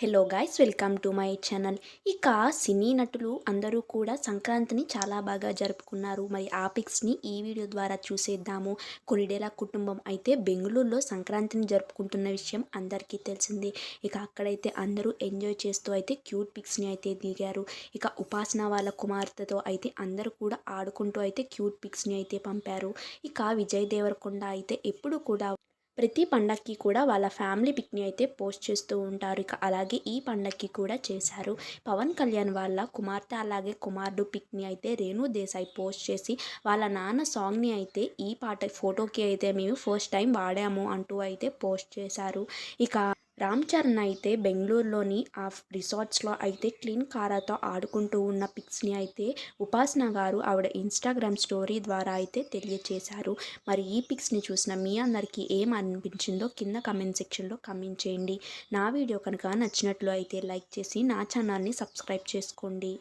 Hello guys welcome to my channel ఇక సినీ నటులు అందరూ కూడా సంక్రాంతిని చాలా బాగా జరుపుకున్నారు. మరి ఆ పిక్స్ని ఈ వీడియో ద్వారా చూసేద్దాము. కొనిడేలా కుటుంబం అయితే బెంగళూరులో సంక్రాంతిని జరుపుకుంటున్న విషయం అందరికీ తెలిసిందే. ఇక అక్కడైతే అందరూ ఎంజాయ్ చేస్తూ అయితే క్యూట్ పిక్స్ని అయితే దిగారు. ఇక ఉపాసన వాళ్ళ కుమార్తెతో అయితే అందరూ కూడా ఆడుకుంటూ అయితే క్యూట్ పిక్స్ని అయితే పంపారు. ఇక విజయ్ దేవరకొండ అయితే ఎప్పుడు కూడా ప్రతి పండక్కి కూడా వాళ్ళ ఫ్యామిలీ పిక్ని అయితే పోస్ట్ చేస్తూ ఉంటారు. ఇక అలాగే ఈ పండక్కి కూడా చేశారు. పవన్ కళ్యాణ్ వాళ్ళ కుమార్తె అలాగే కుమారుడు పిక్ని అయితే రేణు దేశాయ్ పోస్ట్ చేసి వాళ్ళ నాన్న సాంగ్ని అయితే ఈ పాట ఫోటోకి అయితే మేము ఫస్ట్ టైం వాడాము అంటూ అయితే పోస్ట్ చేశారు. ఇక రామ్ చరణ్ అయితే బెంగళూరులోని ఆ రిసార్ట్స్లో అయితే క్లీన్ కారాతో ఆడుకుంటూ ఉన్న పిక్స్ని అయితే ఉపాసన గారు ఆవిడ ఇన్స్టాగ్రామ్ స్టోరీ ద్వారా అయితే తెలియచేశారు. మరి ఈ పిక్స్ని చూసిన మీ అందరికీ ఏం అనిపించిందో కింద కమెంట్ సెక్షన్లో కమెంట్ చేయండి. నా వీడియో కనుక నచ్చినట్లు అయితే లైక్ చేసి నా ఛానల్ని సబ్స్క్రైబ్ చేసుకోండి.